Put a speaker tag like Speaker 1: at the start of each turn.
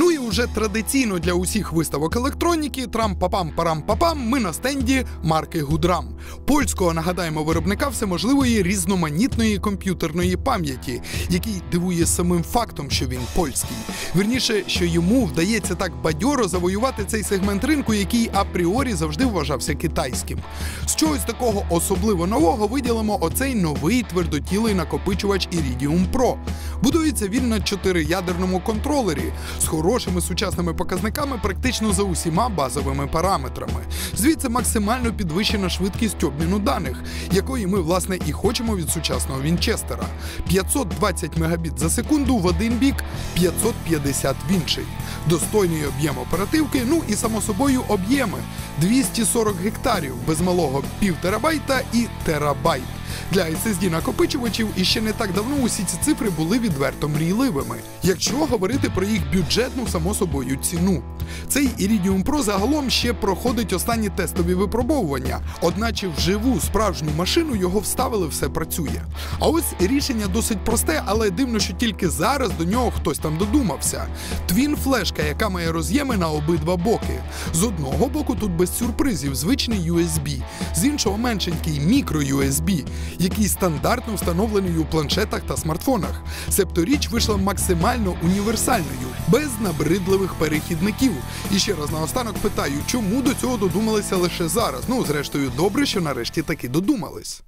Speaker 1: no Уже традиційно для усіх виставок електроніки трам-папам-парам-папам ми на стенді марки Гудрам. Польського нагадаємо виробника всеможливої різноманітної комп'ютерної пам'яті, який дивує самим фактом, що він польський. Вірніше, що йому вдається так бадьоро завоювати цей сегмент ринку, який апріорі завжди вважався китайським. З чогось такого особливо нового виділимо оцей новий твердотілий накопичувач Iridium Pro. Будується він на чотириядерному контролері з хорошими сучасними показниками практично за усіма базовими параметрами. Звідси максимально підвищена швидкість обміну даних, якої ми власне і хочемо від сучасного Вінчестера. 520 мегабіт за секунду в один бік, 550 в інший. Достойний об'єм оперативки, ну і само собою об'єми 240 гектарів без малого пів терабайта і терабайт. Для SSD накопичувачів і ще не так давно усі ці цифри були відверто мрійливими. Якщо говорити про їх бюджетну, само собою, ціну. Цей Iridium Pro загалом ще проходить останні тестові випробовування, одначе вживу справжню машину його вставили, все працює. А ось рішення досить просте, але дивно, що тільки зараз до нього хтось там додумався. Твін флешка, яка має роз'єми на обидва боки. З одного боку тут без сюрпризів звичний USB, з іншого меншенький мікро USB, який стандартно встановлений у планшетах та смартфонах. Себто річ вийшла максимально універсальною, без набридливих перехідників. І ще раз наостанок питаю, чому до цього додумалися лише зараз? Ну, зрештою, добре, що нарешті таки додумались.